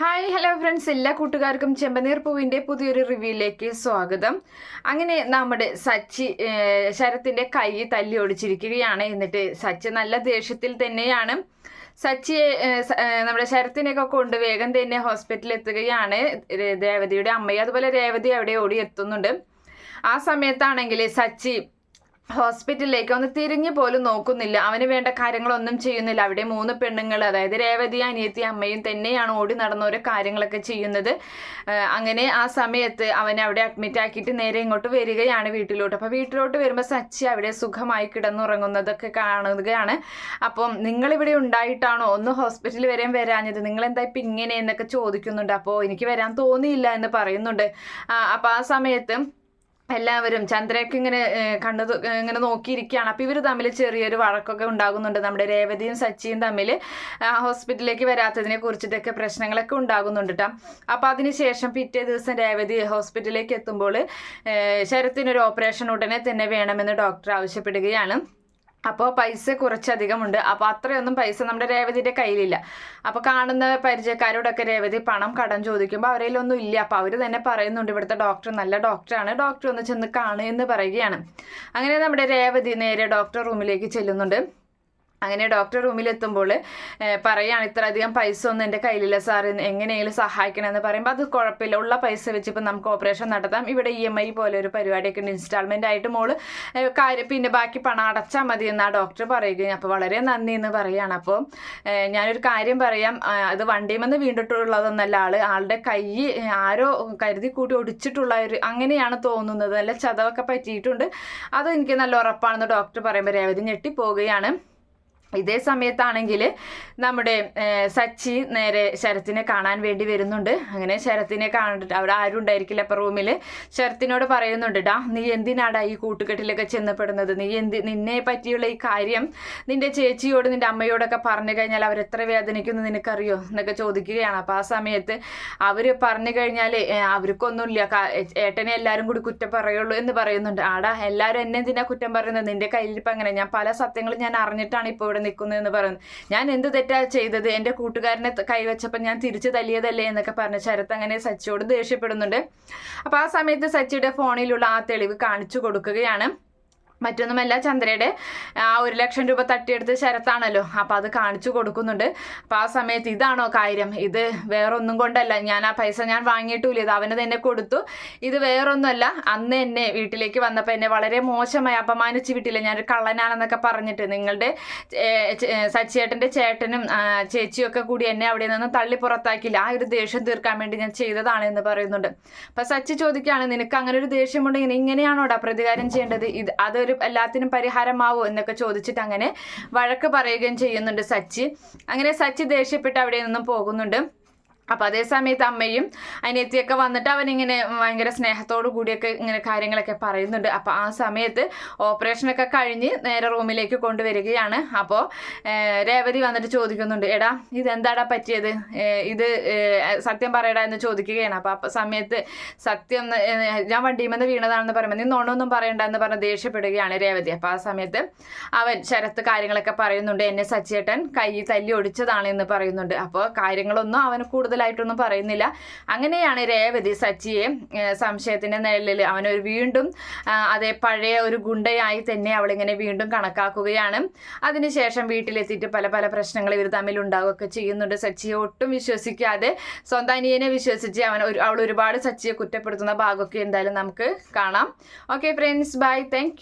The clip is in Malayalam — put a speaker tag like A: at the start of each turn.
A: ഹായ് ഹലോ ഫ്രണ്ട്സ് എല്ലാ കൂട്ടുകാർക്കും ചെമ്പനീർ പൂവിന്റെ പുതിയൊരു റിവ്യൂയിലേക്ക് സ്വാഗതം. അങ്ങനെ നമ്മുടെ സച്ചി ശരത്തിന്റെ കൈ തല്ലി ഒടിച്ചിരിക്കുകയാണ്. എന്നിട്ട് സച്ചി നല്ല ദേഷ്യത്തിൽ തന്നെയാണ്. സച്ചിയെ നമ്മുടെ ശരത്തിനെയൊക്കെ കൊണ്ട് വേഗം തന്നെ ഹോസ്പിറ്റലിൽ എത്തുകയാണ്. രേവതിയുടെ അമ്മയും അതുപോലെ രേവതി അവിടെ ഓടി എത്തുന്നുണ്ട്. ആ സമയത്താണെങ്കിൽ സച്ചി ഹോസ്പിറ്റലിലേക്ക് ഒന്ന് തിരിഞ്ഞു പോലും നോക്കുന്നില്ല. അവന് വേണ്ട കാര്യങ്ങളൊന്നും ചെയ്യുന്നില്ല. അവിടെ മൂന്ന് പെണ്ണുങ്ങൾ അതായത് രേവതി അനിയത്തി അമ്മയും തന്നെയാണ് ഓടി നടന്ന ഓരോ കാര്യങ്ങളൊക്കെ ചെയ്യുന്നത്. അങ്ങനെ ആ സമയത്ത് അവനെ അവിടെ അഡ്മിറ്റ് ആക്കിയിട്ട് നേരെ ഇങ്ങോട്ട് വരികയാണ് വീട്ടിലോട്ട്. അപ്പോൾ വീട്ടിലോട്ട് വരുമ്പോൾ സച്ചി അവിടെ സുഖമായി കിടന്നുറങ്ങുന്നതൊക്കെ കാണുകയാണ്. അപ്പം നിങ്ങളിവിടെ ഉണ്ടായിട്ടാണോ ഒന്ന് ഹോസ്പിറ്റലിൽ വരെയും വരാഞ്ഞത്? നിങ്ങൾ എന്താ ഇപ്പം ഇങ്ങനെ എന്നൊക്കെ ചോദിക്കുന്നുണ്ട്. അപ്പോൾ എനിക്ക് വരാൻ തോന്നിയില്ല എന്ന് പറയുന്നുണ്ട്. അപ്പോൾ ആ സമയത്ത് എല്ലാവരും ചന്ദ്രയൊക്കെ ഇങ്ങനെ കണ്ണു ഇങ്ങനെ നോക്കിയിരിക്കുകയാണ്. അപ്പോൾ ഇവർ തമ്മിൽ ചെറിയൊരു വഴക്കൊക്കെ ഉണ്ടാകുന്നുണ്ട്. നമ്മുടെ രേവതിയും സച്ചിയും തമ്മിൽ ഹോസ്പിറ്റലിലേക്ക് വരാത്തതിനെ കുറിച്ചിട്ടൊക്കെ പ്രശ്നങ്ങളൊക്കെ ഉണ്ടാകുന്നുണ്ട് കേട്ടോ അപ്പോൾ അതിനുശേഷം പിറ്റേ ദിവസം രേവതി ഹോസ്പിറ്റലിലേക്ക് എത്തുമ്പോൾ ശരത്തിനൊരു ഓപ്പറേഷൻ ഉടനെ തന്നെ വേണമെന്ന് ഡോക്ടർ ആവശ്യപ്പെടുകയാണ്. അപ്പോൾ പൈസ കുറച്ചധികമുണ്ട്. അപ്പോൾ അത്രയൊന്നും പൈസ നമ്മുടെ രേവതിയുടെ കയ്യിലില്ല. അപ്പോൾ കാണുന്ന പരിചയക്കാരോടൊക്കെ രേവതി പണം കടം ചോദിക്കുമ്പോൾ അവരേലൊന്നും ഇല്ല. അപ്പോൾ അവർ തന്നെ പറയുന്നുണ്ട് ഇവിടുത്തെ ഡോക്ടർ നല്ല ഡോക്ടറാണ്. ഡോക്ടർ ഒന്ന് ചെന്ന് കാണുക എന്ന് പറയുകയാണ്. അങ്ങനെ നമ്മുടെ രേവതി നേരെ ഡോക്ടർ റൂമിലേക്ക് ചെല്ലുന്നുണ്ട്. അങ്ങനെ ഡോക്ടർ റൂമിൽ എത്തുമ്പോൾ പറയുകയാണ് ഇത്ര അധികം പൈസ ഒന്നും എന്റെ കയ്യിലില്ല സാർ എങ്ങനെയെങ്കിലും സഹായിക്കണമെന്ന്. പറയുമ്പോൾ അത് കുഴപ്പമില്ല. ഉള്ള പൈസ വെച്ച് ഇപ്പം നമുക്ക് ഓപ്പറേഷൻ നടത്താം. ഇവിടെ ഇ എം ഐ പോലെ ഒരു പരിപാടിയൊക്കെ ഉണ്ട്. ഇൻസ്റ്റാൾമെന്റ് ആയിട്ട് മോൾ കാര്യം പിന്നെ ബാക്കി പണം അടച്ചാൽ മതി എന്ന് ആ ഡോക്ടർ പറയുകയും. അപ്പോൾ വളരെ നന്ദി എന്ന് പറയുകയാണ്. അപ്പോൾ ഞാനൊരു കാര്യം പറയാം. അത് വണ്ടിയുമെന്ന് വീണ്ടിട്ടുള്ളതൊന്നല്ല ആൾ ആളുടെ കൈ ആരോ കരുതി കൂട്ടി ഒടിച്ചിട്ടുള്ള ഒരു അങ്ങനെയാണ് തോന്നുന്നത്. നല്ല ചതവൊക്കെ പറ്റിയിട്ടുണ്ട്. അത് എനിക്ക് നല്ല ഉറപ്പാണെന്ന് ഡോക്ടർ പറയുമ്പോൾ രേവതി ഞെട്ടിപ്പോവുകയാണ് ഇതേ സമയത്താണെങ്കിൽ നമ്മുടെ സച്ചി നേരെ ശരത്തിനെ കാണാൻ വേണ്ടി വരുന്നുണ്ട്. അങ്ങനെ ശരത്തിനെ കാണിട്ട് അവിടെ ആരും ഉണ്ടായിരിക്കില്ല. അപ്പം റൂമിൽ ശരത്തിനോട് പറയുന്നുണ്ട് ഡാ നീ എന്തിനാടാ ഈ കൂട്ടുകെട്ടിലൊക്കെ ചെന്നപ്പെടുന്നത്? നീ എന്ത് നിന്നെ പറ്റിയുള്ള ഈ കാര്യം നിന്റെ ചേച്ചിയോട് നിന്റെ അമ്മയോടൊക്കെ പറഞ്ഞു കഴിഞ്ഞാൽ അവരെത്ര വേദനിക്കുന്നു നിനക്കറിയോ? എന്നൊക്കെ ചോദിക്കുകയാണ്. അപ്പോൾ ആ സമയത്ത് അവർ പറഞ്ഞു കഴിഞ്ഞാൽ അവർക്കൊന്നുമില്ല. ഏട്ടനെ എല്ലാവരും കൂടി കുറ്റം പറയുള്ളൂ എന്ന് പറയുന്നുണ്ട്. ആടാ എല്ലാവരും എന്നെ എന്തിനാ കുറ്റം പറയുന്നത്? നിന്റെ കയ്യിൽ അങ്ങനെ ഞാൻ പല സത്യങ്ങളും ഞാൻ അറിഞ്ഞിട്ടാണ് ഇപ്പോൾ ഇവിടെ ഇവിടെ എന്ന് പറയുന്നു ഞാൻ എന്ത് തെറ്റാ ചെയ്തത്? എന്റെ കൂട്ടുകാരനെ കൈവച്ചപ്പോൾ ഞാൻ തിരിച്ചു തല്ലിയതല്ലേ എന്നൊക്കെ പറഞ്ഞ് ശരത്ത് അങ്ങനെ സച്ചിയോട് ദേഷ്യപ്പെടുന്നുണ്ട്. അപ്പോൾ ആ സമയത്ത് സച്ചിയുടെ ഫോണിലുള്ള ആ തെളിവ് കാണിച്ചു കൊടുക്കുകയാണ്. മറ്റൊന്നുമല്ല ചന്ദ്രയുടെ ആ ഒരു ലക്ഷം രൂപ തട്ടിയെടുത്ത് ശരത്താണല്ലോ. അപ്പം അത് കാണിച്ചു കൊടുക്കുന്നുണ്ട്. അപ്പം ആ സമയത്ത് ഇതാണോ കാര്യം? ഇത് വേറൊന്നും കൊണ്ടല്ല. ഞാൻ ആ പൈസ ഞാൻ വാങ്ങിയിട്ടില്ല. ഇത് അവന് തന്നെ കൊടുത്തു. ഇത് വേറൊന്നുമല്ല. അന്ന് എന്നെ വീട്ടിലേക്ക് വന്നപ്പോൾ എന്നെ വളരെ മോശമായി അപമാനിച്ച് വിട്ടില്ല. ഞാനൊരു കള്ളനാണെന്നൊക്കെ പറഞ്ഞിട്ട് നിങ്ങളുടെ സച്ചിയേട്ടന്റെ ചേട്ടനും ചേച്ചിയൊക്കെ കൂടി എന്നെ അവിടെ നിന്ന് തള്ളി പുറത്താക്കില്ല ആ ഒരു ദേഷ്യം തീർക്കാൻ വേണ്ടി ഞാൻ ചെയ്തതാണ് എന്ന് പറയുന്നുണ്ട്. അപ്പം സച്ചി ചോദിക്കുകയാണ് നിനക്ക് അങ്ങനെ ഒരു ദേഷ്യമുണ്ടെങ്കിൽ ഇങ്ങനെയാണോടാ പ്രതികാരം ചെയ്യേണ്ടത്? ഇത് അതൊരു ഒരു എല്ലാത്തിനും പരിഹാരമാവോ എന്നൊക്കെ ചോദിച്ചിട്ട് അങ്ങനെ വഴക്ക് പറയുകയും ചെയ്യുന്നുണ്ട് സച്ചി അങ്ങനെ സച്ചി ദേഷ്യപ്പെട്ട് അവിടെ നിന്നും പോകുന്നുണ്ട്. അപ്പം അതേ സമയത്ത് അമ്മയും അനിയത്തിയൊക്കെ വന്നിട്ട് അവനിങ്ങനെ ഭയങ്കര സ്നേഹത്തോടു കൂടിയൊക്കെ ഇങ്ങനെ കാര്യങ്ങളൊക്കെ പറയുന്നുണ്ട്. അപ്പോൾ ആ സമയത്ത് ഓപ്പറേഷനൊക്കെ കഴിഞ്ഞ് നേരെ റൂമിലേക്ക് കൊണ്ടുവരികയാണ്. അപ്പോൾ രേവതി വന്നിട്ട് ചോദിക്കുന്നുണ്ട് എടാ ഇതെന്താടാ പറ്റിയത്? ഇത് സത്യം പറയടാ എന്ന് ചോദിക്കുകയാണ്. അപ്പോൾ ആ സമയത്ത് സത്യം ഞാൻ വണ്ടിയിൽ നിന്ന് വീണതാണെന്ന് പറയുമ്പോൾ നീ നോണൊന്നും പറയണ്ട എന്ന് പറഞ്ഞ് ദേഷ്യപ്പെടുകയാണ് രേവതി. അപ്പോൾ ആ സമയത്ത് അവൻ ശരത്ത് കാര്യങ്ങളൊക്കെ പറയുന്നുണ്ട് എന്നെ സച്ചേട്ടൻ കൈ തല്ലി ഒടിച്ചതാണ് എന്ന് പറയുന്നുണ്ട്. അപ്പോൾ കാര്യങ്ങളൊന്നും അവന് കൂടുതൽ കൂടുതലായിട്ടൊന്നും പറയുന്നില്ല. അങ്ങനെയാണ് രേവതി സച്ചിയെ സംശയത്തിന്റെ നിഴലിൽ അവനൊരു വീണ്ടും അതേ പഴയ ഒരു ഗുണ്ടയായി തന്നെ അവളിങ്ങനെ വീണ്ടും കണക്കാക്കുകയാണ്. അതിനുശേഷം വീട്ടിലെത്തിയിട്ട് പല പല പ്രശ്നങ്ങൾ ഇവർ തമ്മിൽ ഉണ്ടാവുകയൊക്കെ ചെയ്യുന്നുണ്ട്. സച്ചിയെ ഒട്ടും വിശ്വസിക്കാതെ സ്വന്തം അനിയനെ വിശ്വസിച്ച് അവൻ അവൾ ഒരുപാട് സച്ചിയെ കുറ്റപ്പെടുത്തുന്ന ഭാഗമൊക്കെ എന്തായാലും നമുക്ക് കാണാം. Okay friends bye thank